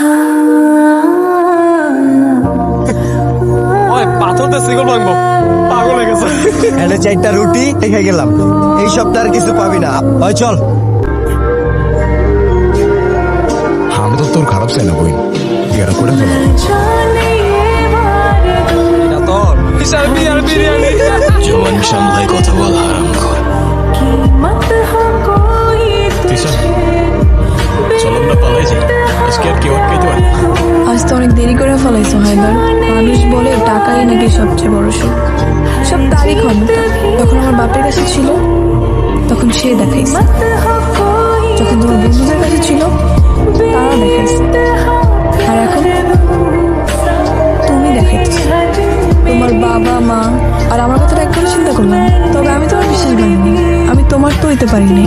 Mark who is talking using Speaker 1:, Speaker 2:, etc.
Speaker 1: ওই সিগল ভাঙবো। পাগল হয়ে গেছে।
Speaker 2: এনে চারটা রুটি রেখে গেলাম। এই সপ্তাহে আর কিছু পাবি না। হয় চল।
Speaker 3: আমি তো তোর খারাপ চাই না বই বিয়ারা করে ফেলো। সামলাই কথা বল হারাম।
Speaker 4: দেরি করে ফেলাইছো, হায়দার। মানুষ বলে টাকাই নাকি সবচেয়ে বড় সুখ। সব তারই ক্ষমতা যখন আমার বাপের কাছে ছিল, তখন সে দেখাইছে। যখন তোমার বন্ধুদের কাছে ছিল তারা দেখাইছে। আর এখন তুমি দেখাইছো তোমার বাবা, মা, আর আমার কথাটা একবার চিন্তা করলাম তবে আমি তোমার বিশেষ বানিনি আমি তোমার তো হইতে পারিনি